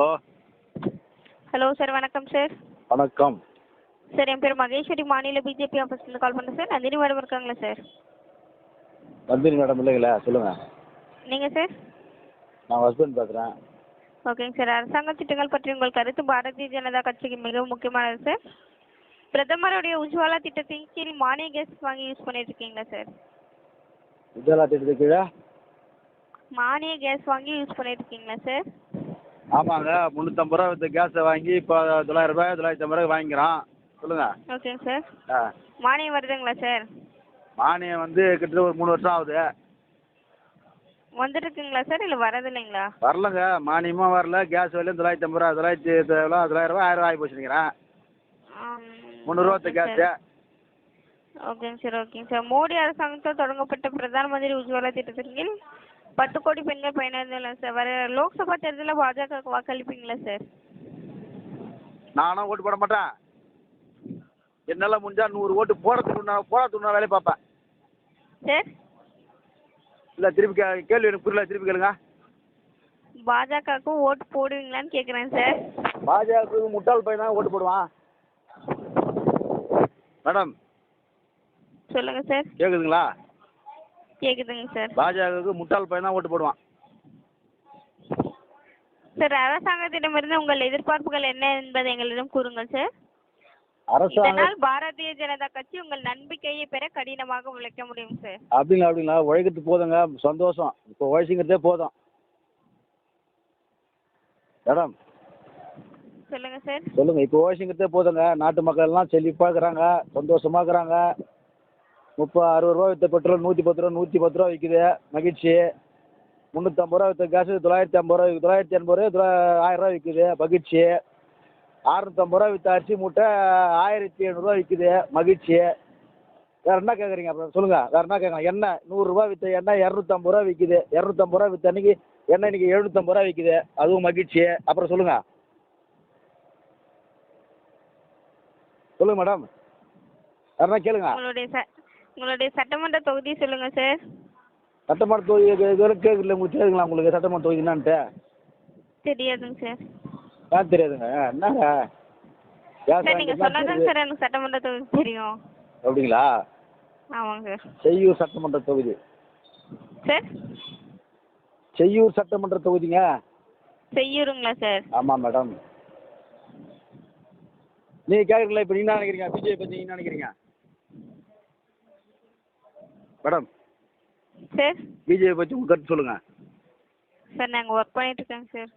Hello. Hello sir வணக்கம் sir. வணக்கம். Sir என் பேர் மகேஸ்வரி மாநில பிஜேபி ஆஃபீஸ்லேருந்து கால் பண்ணுறேன் சார். நந்தினி மேடம் இருக்காங்களா சார்? நந்தினி மேடம் இல்லைங்களா சொல்லுங்கள் நீங்கள் சார்? நான் ஹஸ்பண்ட் பேசுகிறேன் ஓகேங்க சார். அரசாங்க திட்டங்கள் பற்றி உங்கள் கருத்து பாரதிய ஜனதா கட்சிக்கு மிகவும் முக்கியமானது சார். பிரதமருடைய உஜ்வாலா திட்டத்தின் கீழ் மானிய கேஸ் வாங்கி யூஸ் பண்ணிட்டு இருக்கீங்களா சார்? உஜாலா திட்டத்துக்கு கீழே? மானிய கேஸ் வாங்கி யூஸ் பண்ணிட்டு இருக்கீங்களா சார்? ஆமாங்க முந்நூற்றம்பது ரூபா வித்த கேஸை வாங்கி இப்போ தொள்ளாயிரம் ரூபாய் தொள்ளாயிரத்தி ஐம்பது ரூபாய் வாங்கிக்கிறோம். சொல்லுங்கள் ஓகேங்க சார் ஆ. மானியம் வருதுங்களா சார் மானியம் வந்து கிட்டத்தட்ட ஒரு மூணு வருஷம் ஆகுது. வந்துட்டு இருக்குங்களா சார் இல்லை வரது இல்லைங்களா வரலங்க. மானியமும் வரல. கேஸ் விலையும் தொள்ளாயிரத்தி ஐம்பது ரூபா தொள்ளாயிரத்தி எவ்வளோ தொள்ளாயிரம் ரூபாய் ஆயிரம் ரூபாய் ஆகி போச்சுங்கிறேன் முந்நூறுரூவா கேஸு. ஓகேங்க சார் ஓகேங்க சார் மோடி அரசாங்கத்தால் தொடங்கப்பட்ட பிரதான் மந்திரி உஜ்வாலா திட்டத்தின் கீழ் பத்து கோடி பெண்கள் பயனடைந்துள்ளனர் சார். வர லோக்சபா தேர்தலில் பாஜக வாக்களிப்பீங்களா சார்? நானும் ஓட்டு போட மாட்டேன். என்னால் முடிஞ்சா நூறு ஓட்டு போடுறதுக்கு நான் போடுறதுக்கு நான் வேலையை பார்ப்பேன். சார்? இல்லை திருப்பி கே கேள்வி எனக்கு புரியல. திருப்பி கேளுங்க. பாஜகவுக்கு ஓட்டு போடுவீங்களான்னு கேட்குறேன் சார். பாஜகவுக்கு முட்டாள் பையன் தான் ஓட்டு போடுவான். மேடம். சொல்லுங்கள் சார். கேட்குதுங்களா கேட்குதுங்க சார். பாஜகவுக்கு முட்டாள் பையன் தான் ஓட்டு போடுவான். சார் அரசாங்கத்திடமிருந்து உங்கள் எதிர்பார்ப்புகள் என்ன என்பதை எங்களிடம் கூறுங்கள் சார். அரசாங்கம் பாரதிய ஜனதா கட்சி உங்கள் நம்பிக்கையை பெற கடினமாக உழைக்க முடியும் சார். அப்படிங்களா அப்படிங்களா? உழைக்கிறது போதுங்க. சந்தோஷம். இப்போ உழைச்சிங்கிறதே போதும். மேடம். சொல்லுங்கள் சார். சொல்லுங்கள் இப்போ உழைச்சிங்கிறதே போதுங்க. நாட்டு மக்கள் எல்லாம் செழிப்பாக இருக்கிறாங்க. சந்தோஷமாக இருக்கிறாங்க. முப்பது அறுபது ரூபா வித்த பெட்ரோல் நூற்றி பத்து ரூபா நூற்றி பத்து ரூபா விற்குது மகிழ்ச்சி. முந்நூற்றம்பது ரூபா விற்ற கேஸு தொள்ளாயிரத்தி ஐம்பது ரூபா விற்குது தொள்ளாயிரத்தி எண்பது ரூபா ஆயிரம் ரூபா விற்குது மகிழ்ச்சி. அறுநூத்தம்பது ரூபா விற்ற அரிசி மூட்டை ஆயிரத்தி ஐநூறுரூவா விற்குது மகிழ்ச்சி. வேற என்ன கேட்குறீங்க அப்புறம் சொல்லுங்கள் வேற என்ன கேட்கலாம் எண்ணெய் நூறுரூவா வித்த எண்ணெய் இரநூத்தம்பது ரூபா விற்குது இரநூத்தம்பது ரூபா வித்த அன்னைக்கு எண்ணெய் இன்னைக்கு எழுநூத்தம்பது ரூபா விற்குது அதுவும் மகிழ்ச்சி. அப்புறம் சொல்லுங்கள் சொல்லுங்கள் மேடம் வேற என்ன கேளுங்க? உங்களுடைய சட்டமன்ற தொகுதி சொல்லுங்கள் சார் சட்டமன்ற தொகுதி இது- இதுவரை கேட்கல உங்களுக்கு தெரியுதுங்களா உங்களுக்கு சட்டமன்ற தொகுதி என்னான்ட்டு? தெரியாதுங்க சார் ஏன் தெரியாதுங்க? என்னங்க? சார் நீங்கள் சார் சொன்னாதான் சார் எனக்கு சட்டமன்ற தொகுதி தெரியும். அப்படிங்களா? ஆமாங்க. சார் செய்யூர் சட்டமன்ற தொகுதி. சார் செய்யூர் சட்டமன்ற தொகுதிங்க? செய்யூருங்களா சார் ஆமாம் மேடம் நீங்கள் கேட்குறீங்களா இப்போ நீ என்ன நினைக்கிறீங்க? பிஜேபி பற்றி நீங்க என்ன நினைக்கிறீங்க? மேடம். சார். பிஜேபி பற்றி உங்கள் கருத்து சொல்லுங்கள் சார் நாங்கள் ஒர்க் பண்ணிட்டு இருக்கோங்க சார்.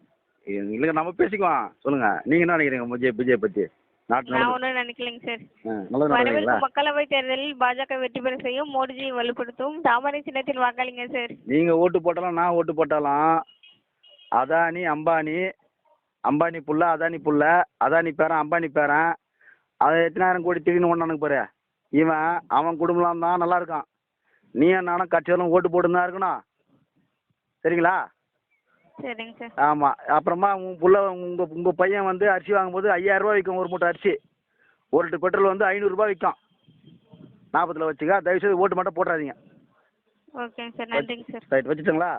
இல்லைங்க நம்ம பேசிக்குவோம். சொல்லுங்கள் நீங்கள் என்ன நினைக்கிறீங்க பிஜே பிஜேபி பற்றி நான் ஒன்றும் நினைக்கலைங்க சார். வரவிருக்கும் மக்களவை தேர்தலில் பாஜக வெற்றி பெற செய்யும் மோடிஜியை வலுப்படுத்தும் தாமரை சின்னத்தில் வாக்களிங்க சார். நீங்கள் ஓட்டு போட்டாலும் நான் ஓட்டு போட்டாலும் அதானி அம்பானி அம்பானி புள்ள அதானி புள்ள அதானி பேரன் அம்பானி பேரன் அதை எத்தனாயிரம் கோடி திடீர்னு ஒன்றானுங்க பாரு. இவன் அவன் குடும்பம் தான் நல்லா இருக்கான். நீ நானும் கட்சியெல்லாம் ஓட்டு தான் இருக்கணும். சரிங்களா? சரிங்க சார். ஆமாம் அப்புறமா உன் புள்ள உங்கள் உங்கள் பையன் வந்து அரிசி வாங்கும்போது ஐயாயிரரூபா விற்கும் ஒரு மூட்டை அரிசி. ஒரு லிட்டர் பெட்ரோல் வந்து ஐநூறுரூபா விற்கும். நாற்பதுல வச்சுக்க. தயவுசெய்து ஓட்டு மட்டும் போட்டுறாதீங்க. ஓகேங்க சார். நன்றிங்க சார். ரைட் வச்சுட்டுங்களா?